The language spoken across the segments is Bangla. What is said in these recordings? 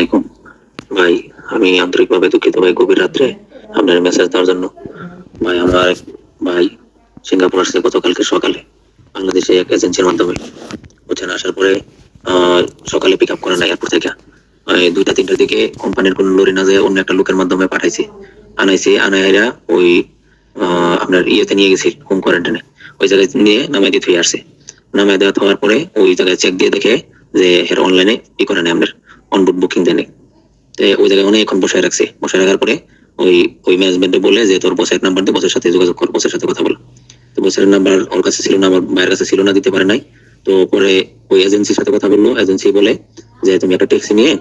আলাইকুম ভাই, আমি আন্তরিকভাবে দুঃখিত, ভাই, গভীর রাত্রে আপনার মেসেজ দেওয়ার জন্য। ভাই, আমার ভাই সিঙ্গাপুর আসছে গতকালকে সকালে, বাংলাদেশে এক এজেন্সির মাধ্যমে। ওখানে আসার পরে সকালে পিক আপ করে না এয়ারপোর্ট থেকে। দুইটা, তিনটার দিকে কোম্পানির কোন লরি না যায় অন্য একটা লোকের মাধ্যমে পাঠাইছে। আনাইছে আনাইরা ওই আপনার ইয়েতে নিয়ে গেছিল হোম কোয়ারেন্টাইনে ওই জায়গায় নিয়ে নামাই দিয়ে থুয়ে আসছে। নামাই দেওয়া হওয়ার পরে ওই জায়গায় চেক দিয়ে দেখে যে এর অনলাইনে ই করে নেই আপনার। অনবোর্ড বুকিং দেয় নাই। তো ওই জায়গায় অনেকক্ষণ বসায় রাখছে। বসায় রাখার পরে ওই ওই ম্যানেজমেন্টে বলে যে, তোর বসের নাম্বার দিয়ে বসের সাথে যোগাযোগ কর বসের সাথে কথা বল। তো বসের নাম্বার ওর কাছে ছিল না, আমার ভাইয়ের কাছে ছিল না, দিতে পারে নাই। তো পরে ওই এজেন্সির সাথে কথা বলল। এজেন্সি বলে যে, তুমি একটা ট্যাক্সি নিয়ে,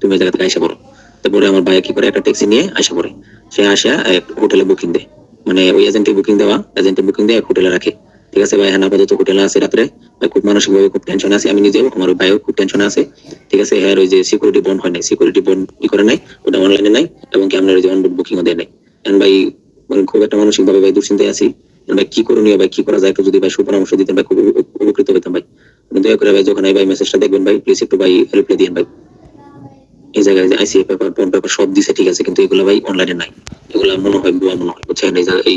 তুমি ওই জায়গা থেকে আইসা পড়ো। তারপরে আমার ভাই কি করে, একটা ট্যাক্সি নিয়ে আইসা পড়ে। সে আসা এক হোটেলে বুকিং দেয়। মানে ওই এজেন্টে বুকিং দেওয়া এজেন্টে বুকিং দিয়ে এক হোটেলে রাখে। ঠিক আছে ভাই হ্যাঁ আপাতত হোটেলে আছে রাত্রে। ভাই, খুব মানসিক ভাবে খুব টেনশন আছে, আমি নিজেও, আমার ভাইও খুব টেনশন আছে। ঠিক আছে হ্যাঁ ওই যে সিকিউরিটি বন্ড হয় নাই সিকিউরিটি বন্ড ই করে নাই, ওটা অনলাইনে নাই, এবং কি আপনার ওই যে অনবোর্ড বুকিং দেয় নাই। এখন ভাই মানে খুব একটা মানসিক ভাবে ভাই দুশ্চিন্তায় আছি। ভাই, কি করণীয় ভাই, কি করা যায়, একটু যদি ভাই সুপরামর্শ দিতেন ভাই, খুব উপকৃত হইতাম ভাই। দয়া করে ভাই, যখন ভাই মেসেজটা দেখবেন ভাই প্লিজ একটু ভাই রিপ্লাই দিন ভাই। এই জায়গায় যে আইসিএ পেপার বন্ড পেপার সব দিছে, ঠিক আছে, কিন্তু এগুলো ভাই অনলাইনে নাই। এগুলো মনে হয় মনে হয়, বুঝছেন? এই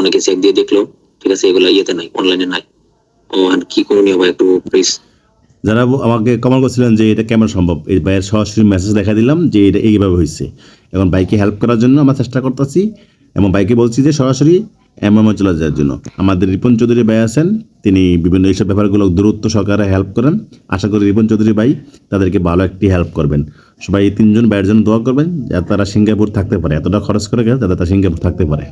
অনেকে চেক দিয়ে দেখল ঠিক আছে, এগুলো ইয়েতে নাই অনলাইনে নাই। কি করণীয় ভাই একটু প্লিজ যারা আমাকে কমেন্ট করছিলেন যে এটা কেমন সম্ভব? এই ভাইয়ের সরাসরি মেসেজ দেখা দিলাম যে এটা এইভাবে হয়েছে। এখন বাইকে হেল্প করার জন্য আমরা চেষ্টা করতেছি, এবং বাইকে বলছি যে সরাসরি এমএমও চলে যাওয়ার জন্য। আমাদের রিপন চৌধুরী ভাই আছেন, তিনি বিভিন্ন এইসব ব্যাপারগুলো দূরত্ব সহকারে হেল্প করেন। আশা করি রিপন চৌধুরী ভাই তাদেরকে ভালো একটি হেল্প করবেন। সবাই এই তিনজন ভাইয়ের জন্য দোয়া করবেন, যাতে তারা সিঙ্গাপুর থাকতে পারে। এতটা খরচ করে গেলে যাতে তারা সিঙ্গাপুর থাকতে পারে।